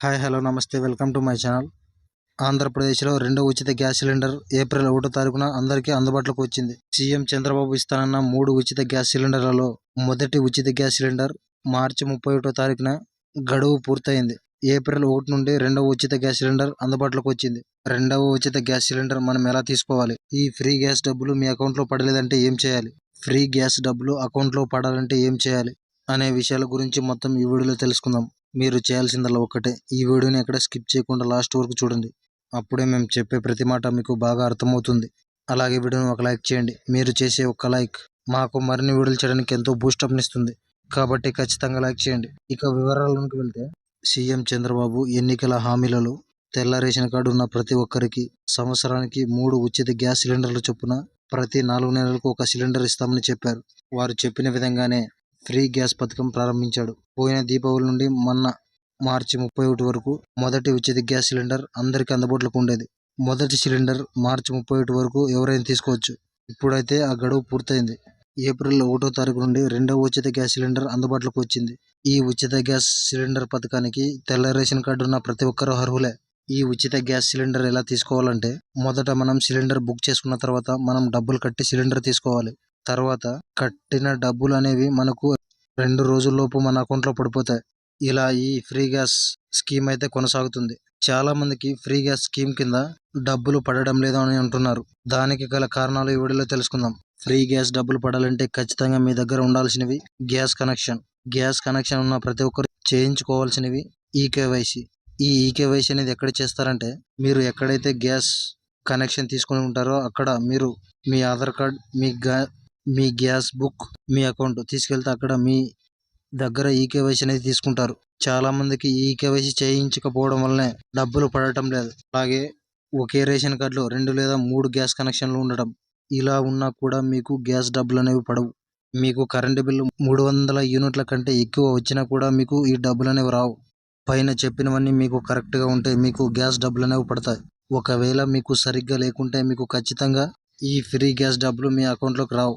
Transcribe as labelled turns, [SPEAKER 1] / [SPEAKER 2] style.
[SPEAKER 1] Hi hello నమస్తే welcome to my channel. ఆంధ్రప్రదేశ్లో రెండో ఉచిత గ్యాస్ సిలిండర్ ఏప్రిల్ ఒకటో తారీఖున అందరికీ అందుబాటులోకి వచ్చింది. సీఎం చంద్రబాబు ఇస్తానన్న మూడు ఉచిత గ్యాస్ సిలిండర్లలో మొదటి ఉచిత గ్యాస్ సిలిండర్ మార్చి ముప్పై ఒకటో తారీఖున గడువు పూర్తయింది. ఏప్రిల్ ఒకటి నుండి రెండవ ఉచిత గ్యాస్ సిలిండర్ అందుబాటులోకి వచ్చింది. రెండవ ఉచిత గ్యాస్ సిలిండర్ మనం ఎలా తీసుకోవాలి? ఈ ఫ్రీ గ్యాస్ డబ్బులు మీ అకౌంట్లో పడలేదంటే ఏం చేయాలి? ఫ్రీ గ్యాస్ డబ్బులు అకౌంట్లో పడాలంటే ఏం చేయాలి? అనే విషయాల గురించి మొత్తం ఈ వీడియోలో తెలుసుకుందాం. మీరు చేయాల్సిందల్లా ఒక్కటే. ఈ వీడియోని ఎక్కడ స్కిప్ చేయకుండా లాస్ట్ వరకు చూడండి. అప్పుడే మేము చెప్పే ప్రతి మాట మీకు బాగా అర్థమవుతుంది. అలాగే వీడియోని ఒక లైక్ చేయండి. మీరు చేసే ఒక్క లైక్ మాకు మరిన్ని వీడియోలు చేయడానికి ఎంతో బూస్టప్నిస్తుంది కాబట్టి ఖచ్చితంగా లైక్ చేయండి. ఇక వివరాలకు వెళ్తే సీఎం చంద్రబాబు ఎన్నికల హామీలలో తెల్ల రేషన్ కార్డు ఉన్న ప్రతి ఒక్కరికి సంవత్సరానికి మూడు ఉచిత గ్యాస్ సిలిండర్లు చొప్పున ప్రతి నాలుగు నెలలకు ఒక సిలిండర్ ఇస్తామని చెప్పారు. వారు చెప్పిన విధంగానే ఫ్రీ గ్యాస్ పథకం ప్రారంభించాడు. పోయిన దీపావళి నుండి మొన్న మార్చి ముప్పై ఒకటి వరకు మొదటి ఉచిత గ్యాస్ సిలిండర్ అందరికీ అందుబాటులోకి ఉండేది. మొదటి సిలిండర్ మార్చి ముప్పై ఒకటి వరకు ఎవరైనా తీసుకోవచ్చు. ఇప్పుడైతే ఆ గడువు పూర్తయింది. ఏప్రిల్ ఒకటో తారీఖు నుండి రెండవ ఉచిత గ్యాస్ సిలిండర్ అందుబాటులోకి వచ్చింది. ఈ ఉచిత గ్యాస్ సిలిండర్ పథకానికి తెల్ల రేషన్ కార్డు ఉన్న ప్రతి ఒక్కరూ అర్హులే. ఈ ఉచిత గ్యాస్ సిలిండర్ ఎలా తీసుకోవాలంటే మొదట మనం సిలిండర్ బుక్ చేసుకున్న తర్వాత మనం డబ్బులు కట్టి సిలిండర్ తీసుకోవాలి. తర్వాత కట్టిన డబ్బులు అనేవి మనకు రెండు రోజుల్లోపు మన అకౌంట్లో పడిపోతాయి. ఇలా ఈ ఫ్రీ గ్యాస్ స్కీమ్ అయితే కొనసాగుతుంది. చాలా మందికి ఫ్రీ గ్యాస్ స్కీమ్ కింద డబ్బులు పడడం లేదు అని అంటున్నారు. దానికి గల కారణాలు ఈ వీడియోలో తెలుసుకుందాం. ఫ్రీ గ్యాస్ డబ్బులు పడాలంటే ఖచ్చితంగా మీ దగ్గర ఉండాల్సినవి గ్యాస్ కనెక్షన్. గ్యాస్ కనెక్షన్ ఉన్న ప్రతి ఒక్కరు చేయించుకోవాల్సినవి ఈకేవైసీ. ఈ ఈకేవైసీ అనేది ఎక్కడ చేస్తారంటే మీరు ఎక్కడైతే గ్యాస్ కనెక్షన్ తీసుకుని ఉంటారో అక్కడ మీరు మీ ఆధార్ కార్డ్ మీ గ్యా మీ గ్యాస్ బుక్ మీ అకౌంట్ తీసుకెళ్తే అక్కడ మీ దగ్గర ఈకేవైసీ అనేది తీసుకుంటారు. చాలా మందికి ఈకేవైసీ చేయించకపోవడం వల్లనే డబ్బులు పడటం లేదు. అలాగే ఒకే రేషన్ కార్డులో రెండు లేదా మూడు గ్యాస్ కనెక్షన్లు ఉండడం ఇలా ఉన్నా కూడా మీకు గ్యాస్ డబ్బులు అనేవి పడవు. మీకు కరెంటు బిల్లు మూడు వందల యూనిట్ల కంటే ఎక్కువ వచ్చినా కూడా మీకు ఈ డబ్బులు అనేవి రావు. పైన చెప్పినవన్నీ మీకు కరెక్ట్గా ఉంటే మీకు గ్యాస్ డబ్బులు అనేవి పడతాయి. ఒకవేళ మీకు సరిగ్గా లేకుంటే మీకు ఖచ్చితంగా ఈ ఫ్రీ గ్యాస్ డబ్బులు మీ అకౌంట్లోకి రావు.